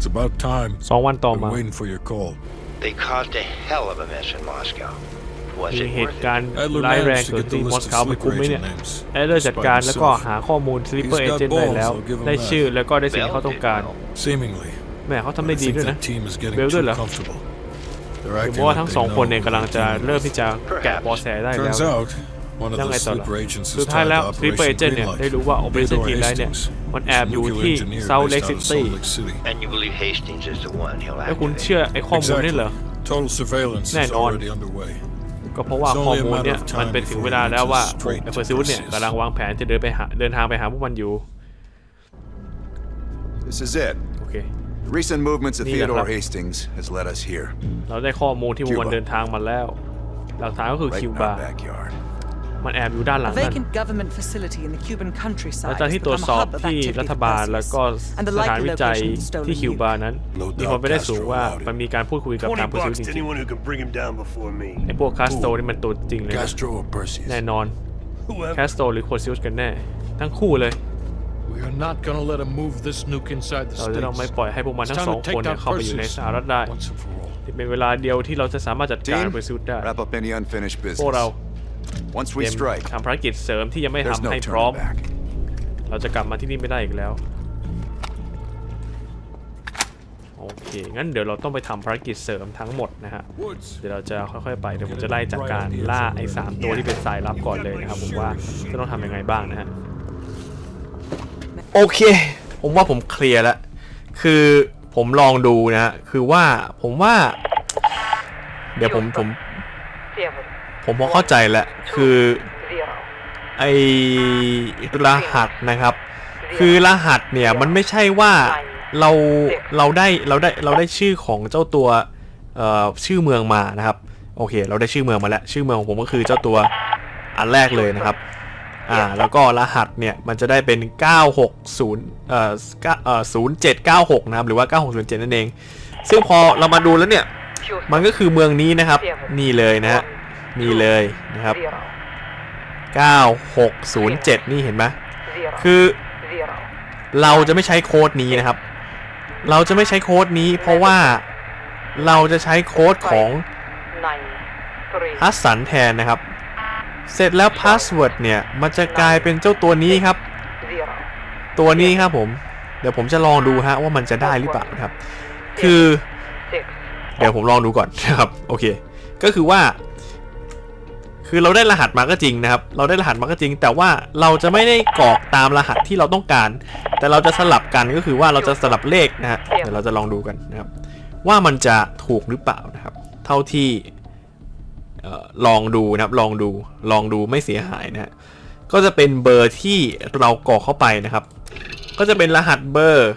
It's about time. สองวันต่อ Been มา waiting for your call. They caused a hell of a mess in Moscow. Was มี it เห worth ตุ it? การณ์ Adler ร้ายแรง managed to เกิด get ที่ the มอ list ส of โกไปคุ้ม sleeper ไหมเนี่ย agent names แอดเลอร์จัดการแล้วก็หาข้อมูลสลิปเปอร์เอ He's got เจนต์ได้แล้ว balls, I'll give him ได้ that. ชื่อแล้วก็ได้สิ่งที่เขาต้องการ Seemingly. แม่เขาทำ I ได้ดี think ด้วยนะ that team is getting เบลด้วย too เหรอ comfortable. They're หรือ acting ว่า like ทั้ง they สองคน know เนี่ย who กำลัง they're จะ dealing เริ่ม with. ที่จะแกะเบอแสได้แล้ว Turns out, one of ยัง the ไงต่อล่ะ sleeper agents สุ is ดท้าย tied แล้ว to สลิปเปอร์เอ Operation เจนต์เนี่ยได้ Greenlight. รู้ว่า Operation Theodore Greenlight เนี่ย Hastings, มันแอบอยู่ nuclear ที่ engineer Salt based Lake out of City Salt Lake City. And you believe Hastings is the one he'll แล้วคุณ activate? เชื่อไอ้ข้อมูลนี่เหรอ Total surveillance is แน่นอน already underway. ก็เพราะว่าข้อมูลเนี่ยมันเป็นถึงเวลาแล้วว่าไอ้เฟอร์ซิวเนี่ยกำลังวางแผนจะเดินไปหาเดินทางไปหาพวกมันอยู่ This is it. โอเค The recent movements of Ni là Theodore lắm. Hastings has led us here, เราได้ข้อมูลที่พวกมันคิวบาเดินทางมาแล้ว หลักฐานก็คือ right คิว in บา our backyard. มันแอบอยู่ด้านหลั A งนั่น vacant government facility in the Cuban หลั countryside งจาก has ที่ตรวจ become ส a อบ hub of ที่ activity รัฐ for บาลแล้วก็ Perseus, and the สถาน likely วิจัย location of the stolen ที่คิว youth. บานั้น No มีความ doubt เป็นได้สูง Castro ว่า allowed it. มันมีการพูดคุยกับ20ทางเปอร์ซิว bucks จ to ริง anyone who can bring him down before me. ๆไอ้พวกคาสโตนี่มันตัวจริงเลยนะ Castro or Perseus? แน่นอน Whoever. แคสโตหรือโคซิลกันแน่ ทั้งคู่เลย We are not gonna let him move this nuke inside the เราจะต้องไม่ states. ปล่อยให้พวกมัน It's ทั้ง time สอง to คน take เนี่ย down เข้าไปอยู่ใน Perseus สหรัฐได้ once and for all. ที่เป็นเวลาเดียวที่เราจะสามารถจัดการ Team, เปอร์ซิวได้ wrap up any unfinished พวก business. เรา Once เต we รียม strike, ทำภารกิจเสริมที่ยังไม่ there's ทำ no ให้พร้อม turning back. เราจะกลับมาที่นี่ไม่ได้อีกแล้ว โอเค งั้นเดี๋ยวเราต้องไปทำภารกิจเสริมทั้งหมดนะฮะ Woods. เดี๋ยวเราจะค่อยๆไป เดี๋ยวผมจะไล่จากการล่าไอ้สามตัวที่เป็นสายลับก่อนเลยนะครับ ผมว่าจะต้องทำยังไงบ้างนะฮะ โอเค ผมว่าผมเคลียร์แล้ว คือผมลองดูนะฮะ คือว่าผมว่า เดี๋ยวผมผมผม ผมพอเข้าใจแล้วคือไอรหัสนะครับ คือรหัสเนี่ยมันไม่ใช่ว่าเราเราได้เราได้เราได้ชื่อของเจ้าตัวเอ่อชื่อเมืองมานะครับ โอเค เราได้ชื่อเมืองมาแล้ว ชื่อเมืองของผมก็คือเจ้าตัวอันแรกเลยนะครับอ่าแล้วก็รหัสเนี่ยมันจะได้เป็น 960เอ่อ9เอ่อ0796 นะครับ หรือว่า 9607 นั่นเอง ซึ่งพอเรามาดูแล้วเนี่ย มันก็คือเมืองนี้นะครับ นี่เลยนะฮะ นี่เลยนะครับ 9607 นี่เห็นไหมคือเราจะไม่ใช้โค้ดนี้นะครับ เราจะไม่ใช้โค้ดนี้ เพราะว่าเราจะใช้โค้ดของฮัสสันแทนนะครับ เสร็จแล้วพาสเวิร์ดเนี่ย มันจะกลายเป็นเจ้าตัวนี้ครับ ตัวนี้ครับผม เดี๋ยวผมจะลองดูฮะว่ามันจะได้หรือเปล่านะครับ คือ เดี๋ยวผมลองดูก่อนนะครับ โอเค ก็คือว่า คือเราได้รหัสมาก็จริงนะครับ เราได้รหัสมาก็จริง แต่ว่าเราจะไม่ได้กรอกตามรหัสที่เราต้องการ แต่เราจะสลับกันก็คือว่าเราจะสลับเลขนะฮะ เดี๋ยวเราจะลองดูกันนะครับ ว่ามันจะถูกหรือเปล่านะครับ เท่าที่เอ่อลองดูนะครับ ลองดู ลองดูไม่เสียหายนะฮะ ก็จะเป็นเบอร์ที่เรากรอกเข้าไปนะครับ ก็จะเป็นรหัสเบอร์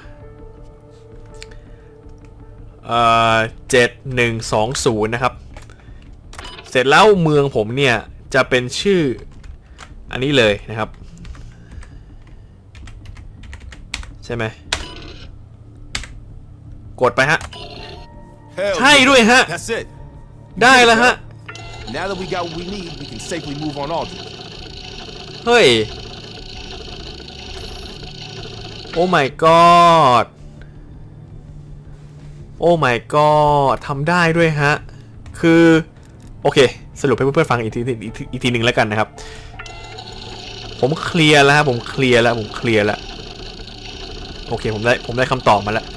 เอ่อเจ็ดหนึ่งสองศูนย์นะครับ เสร็จแล้วเมืองผมเนี่ย จะเป็นชื่ออันนี้เลยนะครับ ใช่ไหมกดไปฮะ Hell ใช่ yeah. ด้วยฮะ That's it. ได้แล้วฮะ Now that we got what we need, we can safely move on Aldrich. เฮ้ย โอ้ my god โอ้ my god ทำได้ด้วยฮะ คือ โอเค สรุปให้เพื่อนๆฟังอีกทีอีกทีอีกทีหนึ่งแล้วกันนะครับ ผมเคลียร์แล้วฮะผมเคลียร์แล้วผมเคลียร์แล้วโอเคผมได้ผมได้คำตอบมาแล้ว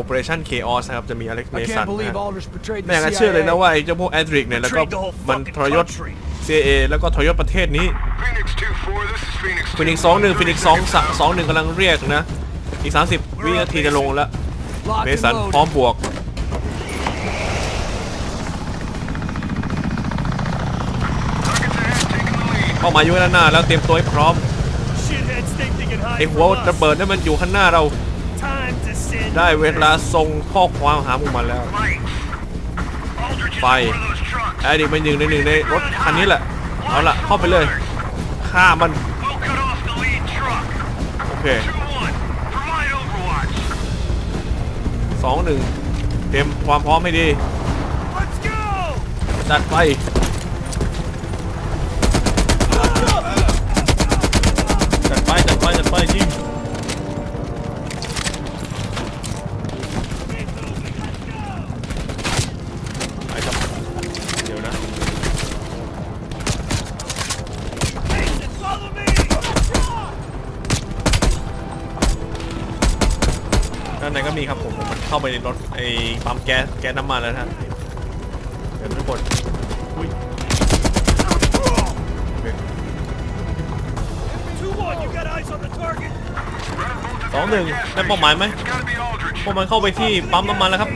Operation Chaos นะครับ จะมีอเล็กเม I สัน can't นะ believe ฮะ Aldrich betrayed ไม่ the อยากจะเชื่อเลยนะ CIA. ว่าไอ้เจ้าพวกแอดริกเนี่ย แล้วก็ Betrayed the whole มัน fucking ทรยศ country. CIA แล้วก็ทรยศประเทศนี้ Phoenix 2-4, this is Phoenix ฟินิกสองหนึ่งฟินิกสองสองหนึ่งกำลังเรียกนะ อีก 30 วินาทีจะลงแล้ว Lock เม and สัน load. พร้อมบวก เข้ามาอยู่ด้านหน้าแล้วเตรียมตัวให้พร้อม Shitheads think they can ไอ hide หัว from ระ us. เบิดนั่นมันอยู่ข้างหน้าเรา Time to send ได้เวลาส่งข้อความหาพวกมันแล้วไฟไอ้ดิมันหนึ่งในหนึ่งในรถคันนี้แหละเอาละเข้าไปเลยฆ่ามันโอเคสองหนึ่งเตรียมความพร้อมให้ดี Let's go! จัดไป Lighting. I come. เดี๋ยวนะ Follow me! ด้านในก็มีครับผม มันเข้าไปในรถไอ้ปั๊มแก๊สแก๊สน้ำมันแล้วนะ สองหนึ่งได้เป้าหมายไหม It's gotta be Aldrich. พวกมันเข้าไปที่ปั๊มน้ำมันแล้วครับ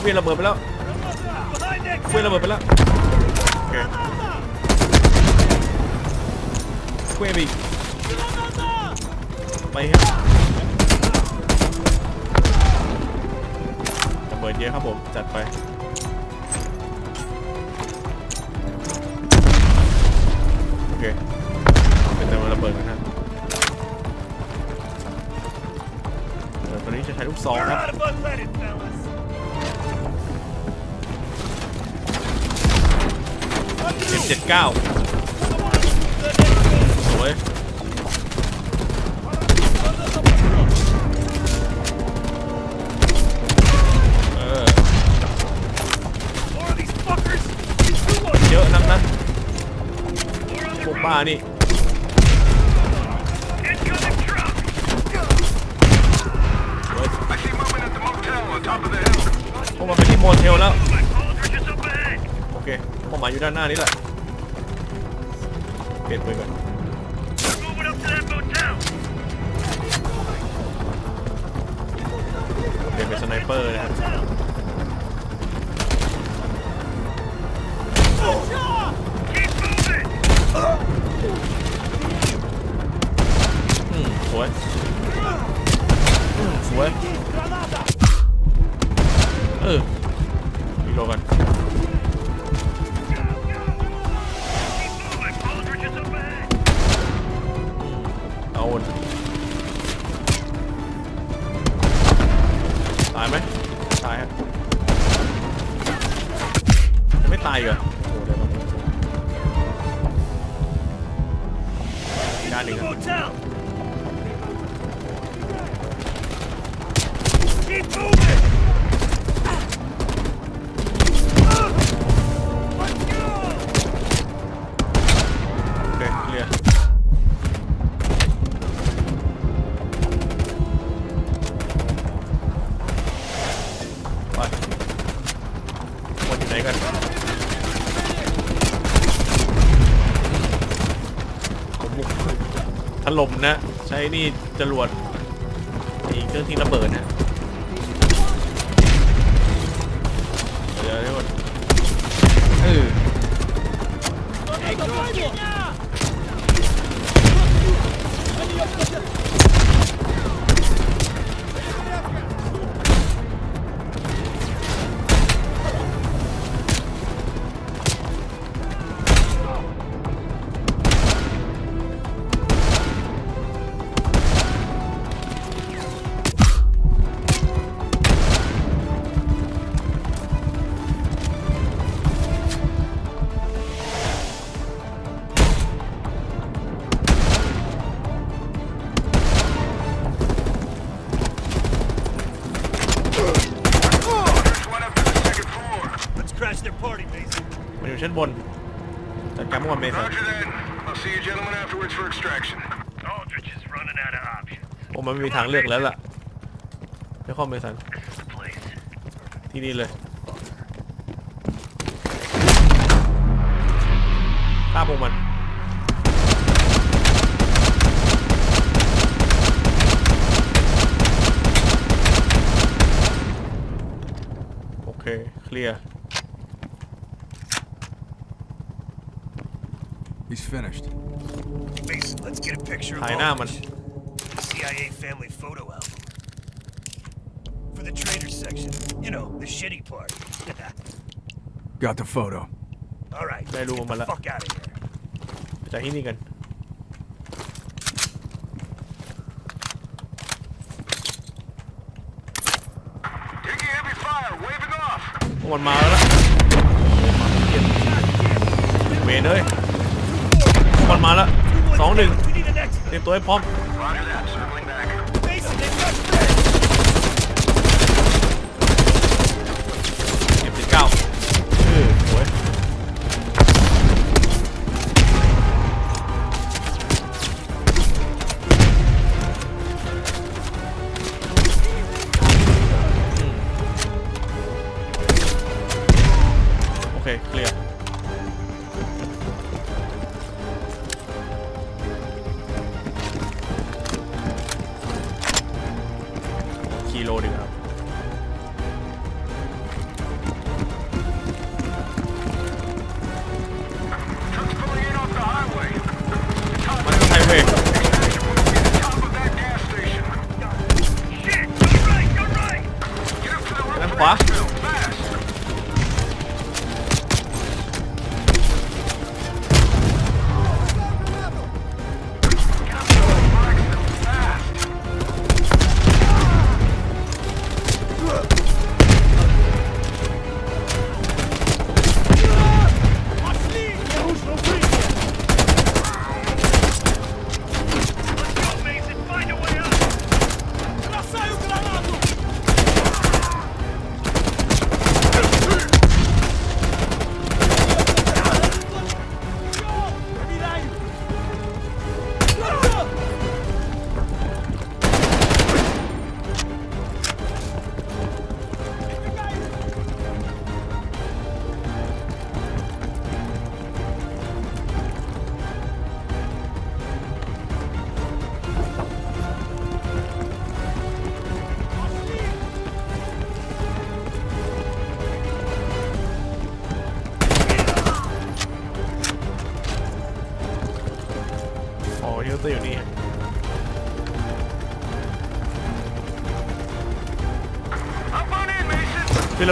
เวียนระเบิดไปแล้ว Behind that เวียนระเบิดไปแล้วโอเคเวียนไปอีกไปครับระเบิดเยอะครับผมจัดไปโอเคเป็นแต่ ระเบิดกันฮะตอนนี้จะใช้ลูกซองครับเจ็ดเก้าสวยเออ More of these fuckers. Two one. เยอะนักนะพวกบ้านี่ Incoming truck. สวย I see movement at the motel on top of the hill. พวกมันไปที่โมเทลแล้ว Aldrich is up ahead. โอเคเป้ น่านหน้านี่แหละเปลี่ยนปืนก่อนเปลี่ยนเป็นสไนเปอร์นะฮะ Motel. อืมสวยอืมสวยเออรีโหลดกัน เอ ล่มนะ ใช้นี่จรวดอีกเครื่องที่ระเบิดนะ มันไม่มีทางเลือกแล้วล่ะเจ้าข้อมเมสัน This is the place. ที่นี่เลยฆ่าพวกมันโอเคเคลียร์ He's finished. Mason, let's get a picture of ถ่ายหน้ามัน Aldrich. CIA family photo album. For the traders section. You know, the shitty part. Got the photo. All right, Dai let's lumo get the mala. fuck out of here. ไปจากที่นี่กัน Taking heavy fire. Waving off. พวกมันมาแล้วล่ะเวนเลยพวกมันมาแล้วสองหนึ่ง We need an exit. เตรียมตัวให้พร้อม Roger that. Circling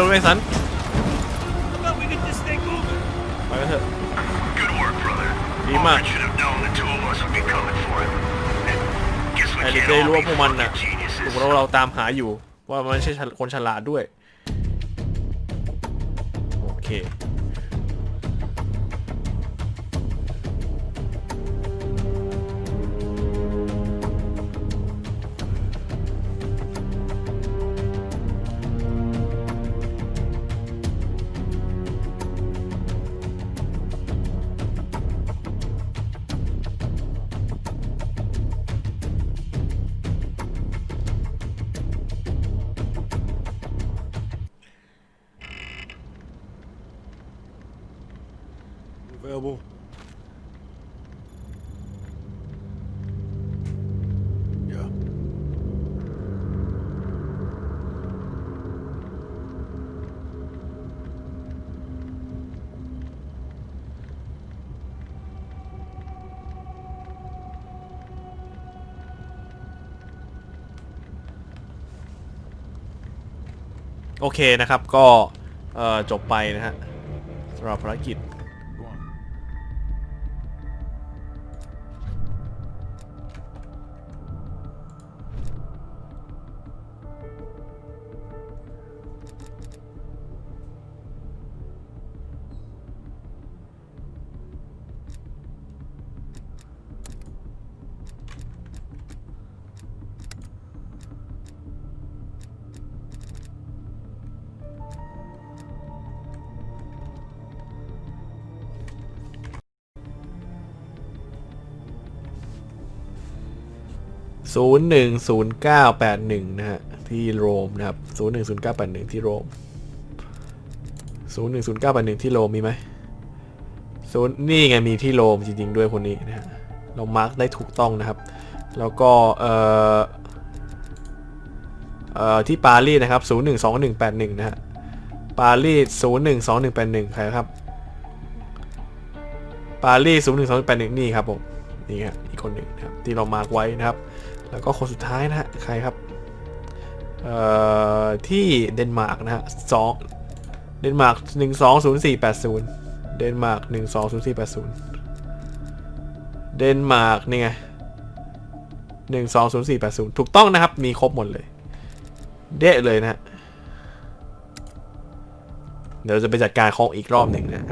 ร็วเมสันไปกัเถอะดีมากไอริเกรู้ว่าพวกมันน่ะถูกเราเราตามหาอยู่ ว่ามันไม่ใช่คนฉลาดด้วย โอเคนะครับก็จบไปนะฮะสำหรับภารกิจ 010981 นะฮะ ที่โรมนะครับ 010981 ที่โรม 010981 ที่โรมมีไหมศูนย์นี่ไงมีที่โรมจริง ๆ ด้วยคนนี้นะฮะ เรามาร์กได้ถูกต้องนะครับ แล้วก็ เอ่อ เอ่อ ที่ปารีสนะครับ 012181 นะฮะ ปารีส 012181 ใครครับ ปารีส 012181 นี่ครับผมนี่ฮะอีกคนหนึ่งนะครับที่เรามาร์กไว้นะครับ แล้วก็คนสุดท้ายนะฮะใครครับเอ่อที่เดนมาร์กนะฮะสองเดนมาร์กหนึ่งสองศูนย์สี่แปดศูนย์เดนมาร์กหนึ่งสองศูนย์สี่แปดศูนย์เดนมาร์กนี่ไงหนึ่งสองศูนย์สี่แปดศูนย์ถูกต้องนะครับ มีครบหมดเลย เดะเลยนะฮะเดี๋ยวจะไปจัดการของอีกรอบหนึ่งนะ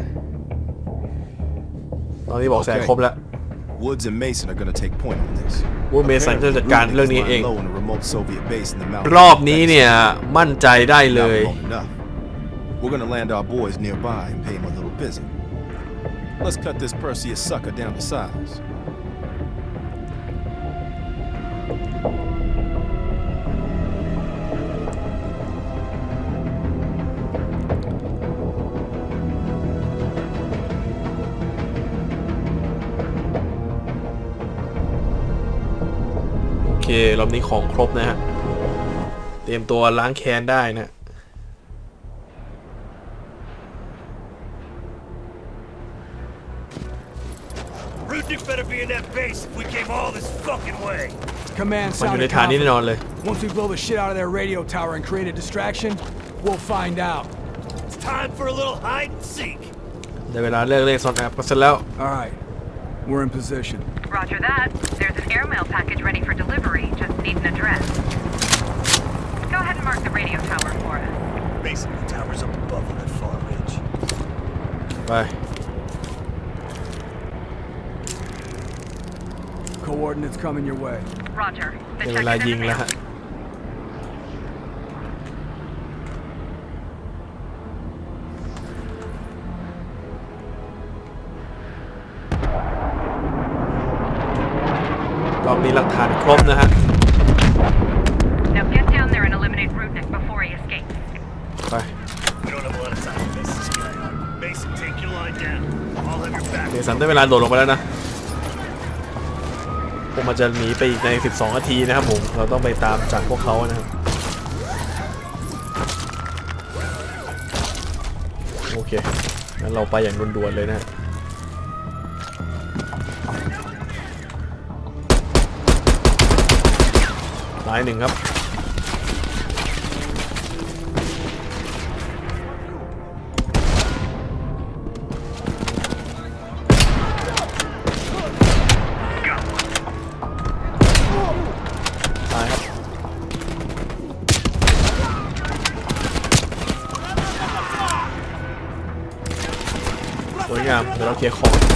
ตอนนี้บอกแสครบแล้ว Woods and Mason are gonna take point on this. วูดเมสันจะจัดการเรื่องนี้เอง Low in a remote Soviet base in the mountains. รอบนี้เนี่ย มั่นใจได้เลย Not remote enough. We're gonna land our boys nearby and pay them a little visit. Let's cut this Perseus sucker down to size. รอบนี้ของครบนะฮะเตเตรียมตัวล้างแค้นได้นะ Rudnick better be in that base if we came all this fucking way. Command มันอยู่ใน sounded ฐานนี้แน่นอน confident. เลย Once we blow the shit out of their radio tower and create a distraction, we'll find out. It's time for a little hide and seek. ได้เวลาเลิกเล่นซ่อนแอบกันเสร็จแล้ว All right, we're in position. Roger that. There's an airmail package ready for delivery. Just need an address. Go ahead and mark the radio tower for us. Basically, the tower's up above on that far ridge. Bye. Coordinates coming your way. Roger. The check is in the. ฮะรอบนี้หลักฐานครบนะฮะ Now get down there and eliminate Rudnick before he escapes. ไป We don't have a lot of time to miss this guy. Mason, take your line down. I'll have your back. เดสันได้เวลาโดดลงไปแล้วนะพวกมันจะหนีไปอีกใน 12 นาทีนะครับผม เราต้องไปตามจับพวกเขานะครับ โอเค งั้นเราไปอย่างด่วนๆเลยนะฮะ ลายหนึ่งครับ ตายครับ สวยงาม เดี๋ยวเราเคลียร์ของ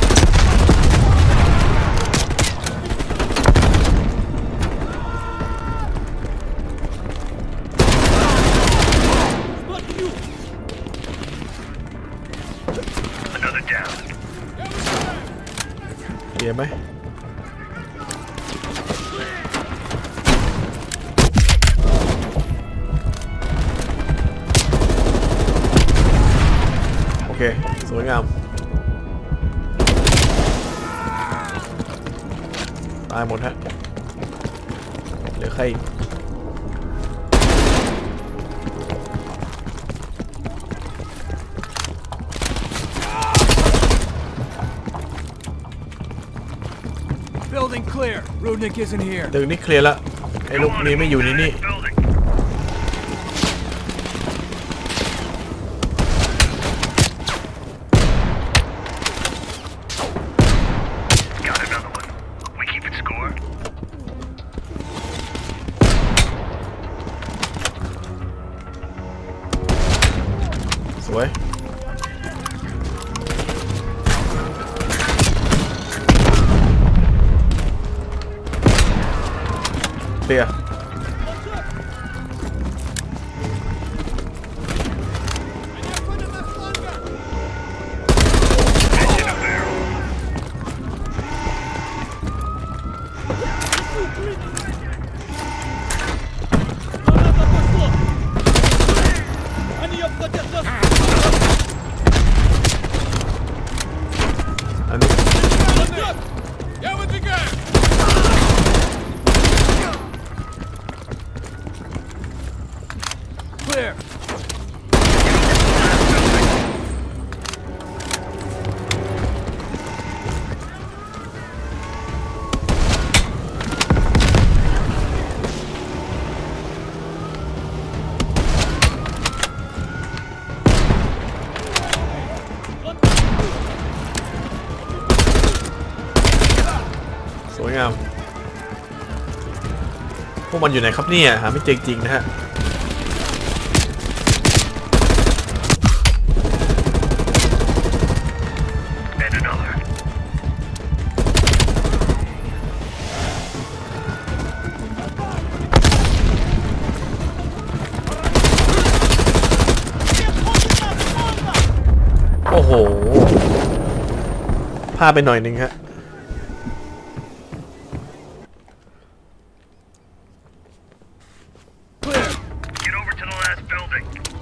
ตายหมดฮะเหลือใครอีก Building clear. Rudnick isn't here. ตึกนี้เคลียร์แล้วไอ้ลูกนี้ไม่อยู่นี่นี่ เคลี มันอยู่ไหนครับเนี่ยหาไม่เจอจริงนะฮะโอ้โหพลาดไปหน่อยนึงฮะ building.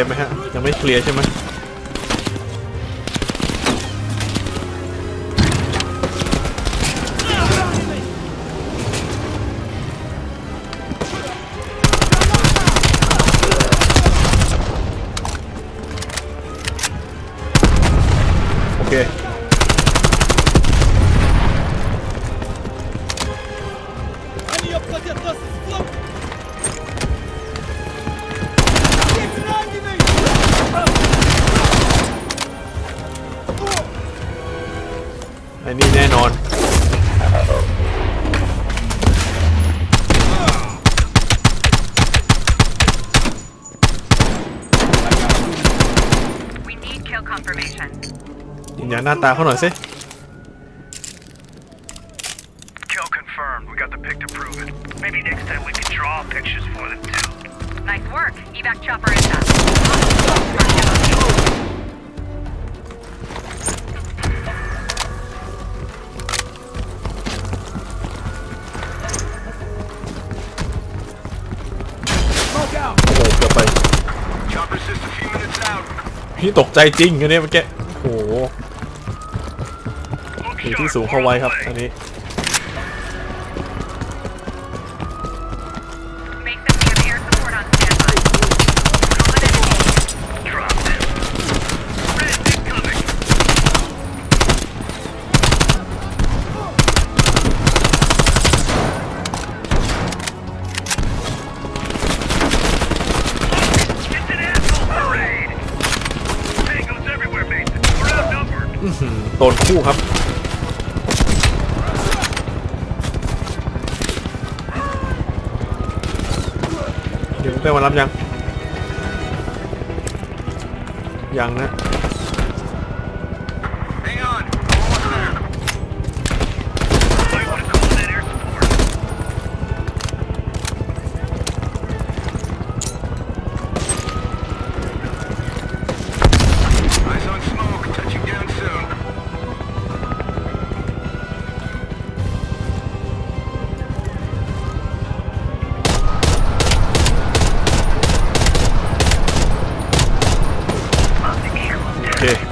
เคลียร์ไหมฮะ ยังไม่เคลียร์ใช่ไหม We need kill confirmation. ยืนยันหน้าตาเขาหน่อยสิ Kill confirmed. We got the pic to prove it. Maybe next time we can draw pictures for them too. Nice work. Evac chopper is up. พี่ตกใจจริงอันนี้เมื่อกี้โอ้โห Look อยู่ที่ sharp. สูงเข้าไว้ครับอันนี้ โดนคู่ครับ เดี๋ยวได้มารับยัง ยังนะ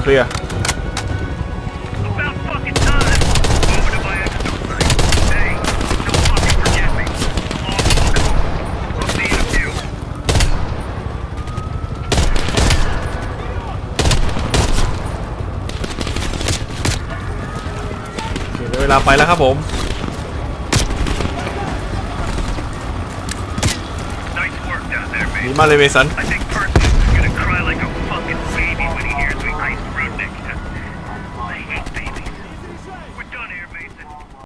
โอเคเคลียร์ About fucking time. Moving to my exit site. Hey, don't fucking forget me. Long walk home. I'll see you in a few. โอเคได้เวลาไปแล้วครับผม Nice work down there, ดี mate. มากเลยเมสัน I think